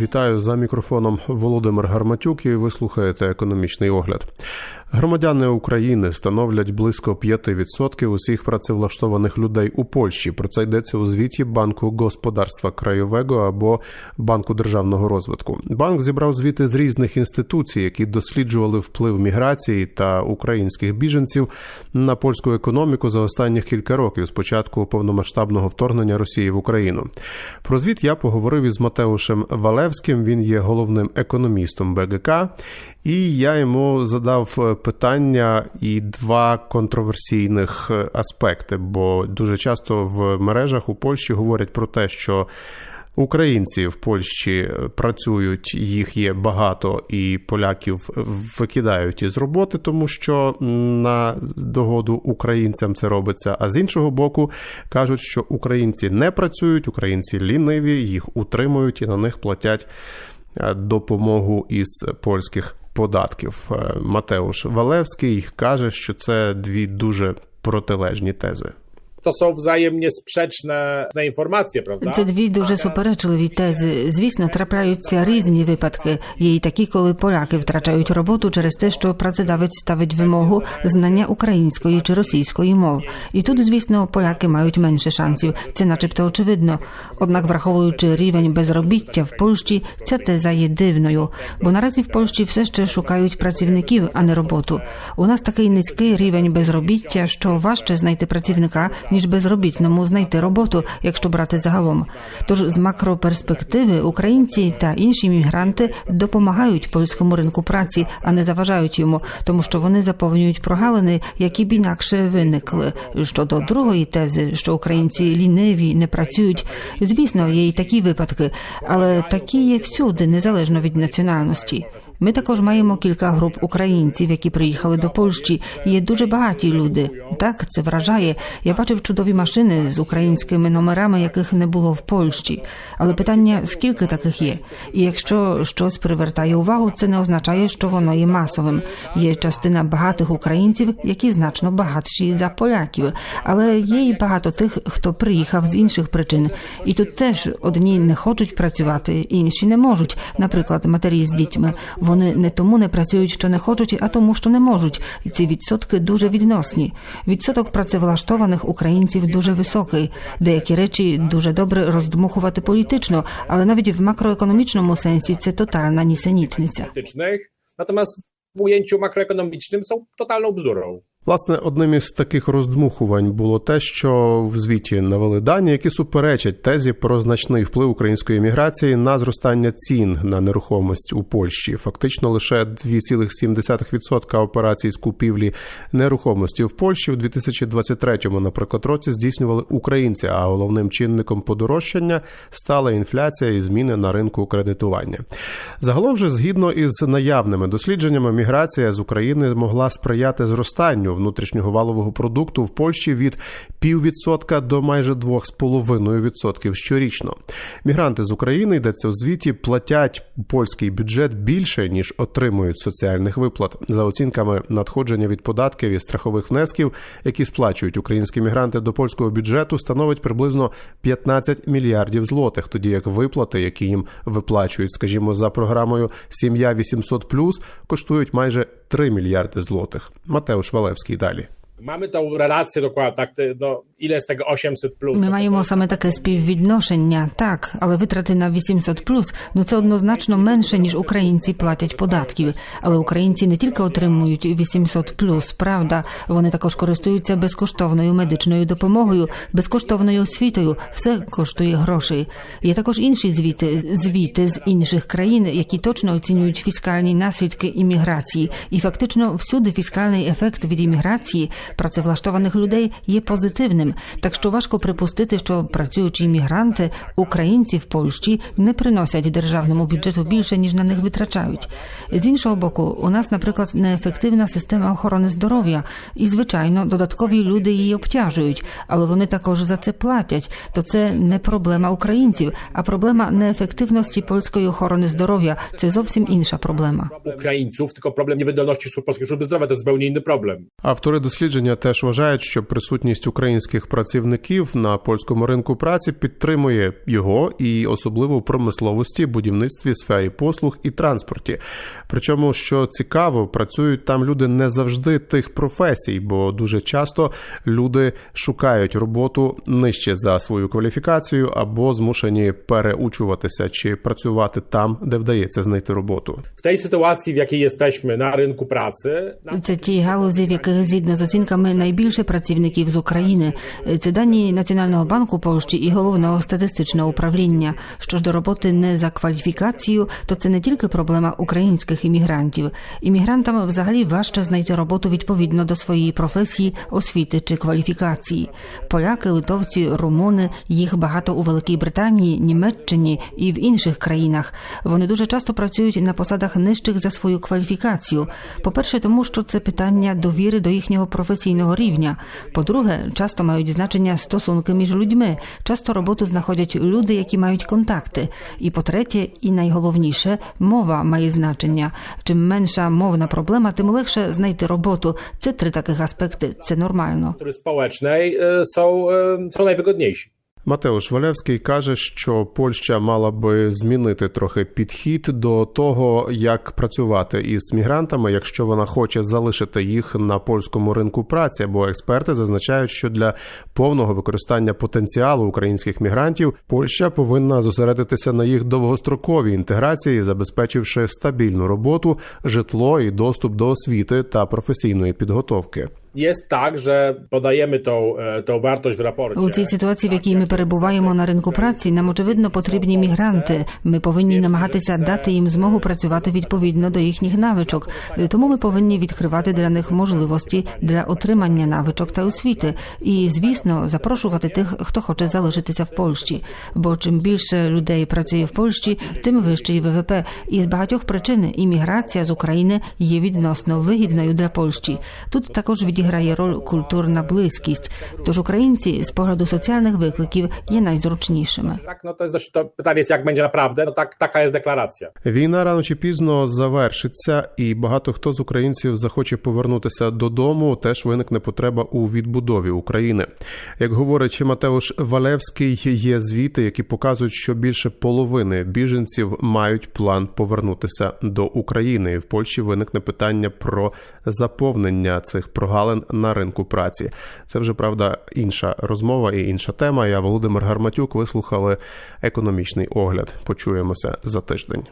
Вітаю за мікрофоном Володимир Гарматюк. І ви слухаєте економічний огляд. Громадяни України становлять близько 5% усіх працевлаштованих людей у Польщі. Про це йдеться у звіті Банку господарства краєвого або Банку державного розвитку. Банк зібрав звіти з різних інституцій, які досліджували вплив міграції та українських біженців на польську економіку за останніх кілька років з початку повномасштабного вторгнення Росії в Україну. Про звіт я поговорив із Матеушем Валевським. Він є головним економістом БГК, і я йому задав питання і два контроверсійних аспекти. Бо дуже часто в мережах у Польщі говорять про те, що Українці в Польщі працюють, їх є багато, і поляків викидають із роботи, тому що на догоду українцям це робиться. А з іншого боку, кажуть, що українці не працюють, українці ліниві, їх утримують і на них платять допомогу із польських податків. Матеуш Валевський каже, що це дві дуже протилежні тези. To są wzajemnie sprzeczne informacje, prawda? Це дві дуже суперечливі тези. Звісно, трапляються різні випадки. Є і такі, коли поляки втрачають роботу через те, що працедавець ставить вимогу знання української чи російської мов. І тут, звісно, поляки мають менше шансів. Це, начебто, очевидно. Однак, враховуючи рівень безробіття в Польщі, ця теза є дивною, бо наразі в Польщі все ще шукають працівників, а не роботу. У нас такий низький рівень безробіття, що важче знайти працівника ніж безробітному знайти роботу, якщо брати загалом. Тож з макроперспективи українці та інші мігранти допомагають польському ринку праці, а не заважають йому, тому що вони заповнюють прогалини, які б інакше виникли. Щодо другої тези, що українці ліниві не працюють. Звісно, є й такі випадки, але такі є всюди, незалежно від національності. Ми також маємо кілька груп українців, які приїхали до Польщі. Є дуже багаті люди. Так це вражає. Я бачив чудові машини з українськими номерами, яких не було в Польщі. Але питання скільки таких є? І якщо щось привертає увагу, це не означає, що воно є масовим. Є частина багатих українців, які значно багатші за поляків, але є й багато тих, хто приїхав з інших причин. І тут теж одні не хочуть працювати, інші не можуть. Наприклад, матері з дітьми. Вони не тому не працюють, що не хочуть, а тому, що не можуть. Ці відсотки дуже відносні. Відсоток працевлаштованих українців дуже високий. Деякі речі дуже добре роздмухувати політично, але навіть в макроекономічному сенсі це тотальна нісенітниця. Натомість в ujęciu makroekonomicznym są totalną bzdurą. Власне, одним із таких роздмухувань було те, що в звіті навели дані, які суперечать тезі про значний вплив української міграції на зростання цін на нерухомість у Польщі. Фактично, лише 2,7% операцій з купівлі нерухомості в Польщі в 2023-му, наприклад, році здійснювали українці. А головним чинником подорожчання стала інфляція і зміни на ринку кредитування. Загалом же, згідно із наявними дослідженнями, міграція з України могла сприяти зростанню внутрішнього валового продукту в Польщі від піввідсотка до майже 2,5% щорічно. Мігранти з України йдеться у звіті, платять польський бюджет більше ніж отримують соціальних виплат. За оцінками надходження від податків і страхових внесків, які сплачують українські мігранти до польського бюджету, становить приблизно 15 мільярдів злотих, тоді як виплати, які їм виплачують, скажімо, за програмою Сім'я 800+, коштують майже 3 мільярди злотих. Матеуш Валевський далі. Mamy tą relację dokładnie, tak, no, ile z tego 800 plus? To маємо саме таке співвідношення, так, але витрати на 800 плюс ну це однозначно менше ніж українці платять податків. Але українці не тільки отримують 800 плюс, правда, вони також користуються безкоштовною медичною допомогою, безкоштовною освітою. Все коштує грошей. Є також інші звіти, звіти з інших країн, які точно оцінюють фіскальні наслідки імміграції. І фактично всюди фіскальний ефект від імміграції працевлаштованих людей є позитивним. Так що важко припустити, що працюючі іммігранти, українці в Польщі не приносять державному бюджету більше ніж на них витрачають. З іншого боку, у нас, наприклад, неефективна система охорони здоров'я, і звичайно, додаткові люди її обтяжують, але вони також за це платять. То це не проблема українців, а проблема неефективності польської охорони здоров'я. Це зовсім інша проблема. Ukraińców, tylko problem niewydolności służb polskiej służby zdrowia to jest zupełnie inny problem. Автори дослідження дослідження теж вважають, що присутність українських працівників на польському ринку праці підтримує його і особливо в промисловості, будівництві, сфері послуг і транспорті. Причому, що цікаво, працюють там люди не завжди тих професій, бо дуже часто люди шукають роботу нижче за свою кваліфікацію або змушені переучуватися чи працювати там, де вдається знайти роботу. Tej sytuacji, w jakiej jesteśmy na rynku pracy, na- Це ті галузі, в яких згідно з оцінками найбільше працівників з України. Це дані Національного банку Польщі і головного статистичного управління. Що ж до роботи не за кваліфікацією, то це не тільки проблема українських іммігрантів. Іммігрантам взагалі важче знайти роботу відповідно до своєї професії, освіти чи кваліфікації. Поляки, литовці, румуни, їх багато у Великій Британії, Німеччині і в інших країнах. Вони дуже часто працюють на посадах нижчих за свою кваліфікацію. По-перше, тому що це питання довіри до їхнього професійного рівня. По-друге, часто мають значення стосунки між людьми. Часто роботу знаходять люди, які мають контакти. І по-третє, і найголовніше, мова має значення. Чим менша мовна проблема, тим легше знайти роботу. Це три таких аспекти. Це нормально. natury społecznej Матеуш Валевський каже, що Польща мала би змінити трохи підхід до того, як працювати із мігрантами, якщо вона хоче залишити їх на польському ринку праці. Бо експерти зазначають, що для повного використання потенціалу українських мігрантів Польща повинна зосередитися на їх довгостроковій інтеграції, забезпечивши стабільну роботу, житло і доступ до освіти та професійної підготовки. Jest tak, że podajemy tą, e, tą wartość w raporcie. У цій ситуації, в якій ми перебуваємо на ринку праці, нам очевидно потрібні мігранти. Ми повинні намагатися дати їм змогу працювати відповідно до їхніх навичок. Тому ми повинні відкривати для них можливості для отримання навичок та освіти. І звісно, запрошувати тих, хто хоче залишитися в Польщі. Бо чим більше людей працює в Польщі, тим вищий ВВП. І з багатьох причин імміграція з України є відносно вигідною для Польщі. Тут також відіграє роль культурна близькість. Тож українці з погляду соціальних викликів є найзручнішими. To jest dość, to pytanie jest, jak będzie naprawdę, no tak, taka. Війна рано чи пізно завершиться, і багато хто з українців захоче повернутися додому. Теж виникне потреба у відбудові України. Як говорить Матеуш Валевський, є звіти, які показують, що більше половини біженців мають план повернутися до України. В Польщі виникне питання про заповнення цих прогалин на ринку праці. Це вже правда інша розмова і інша тема. Я Володимир Гарматюк. Ви слухали економічний огляд. Почуємося за тиждень.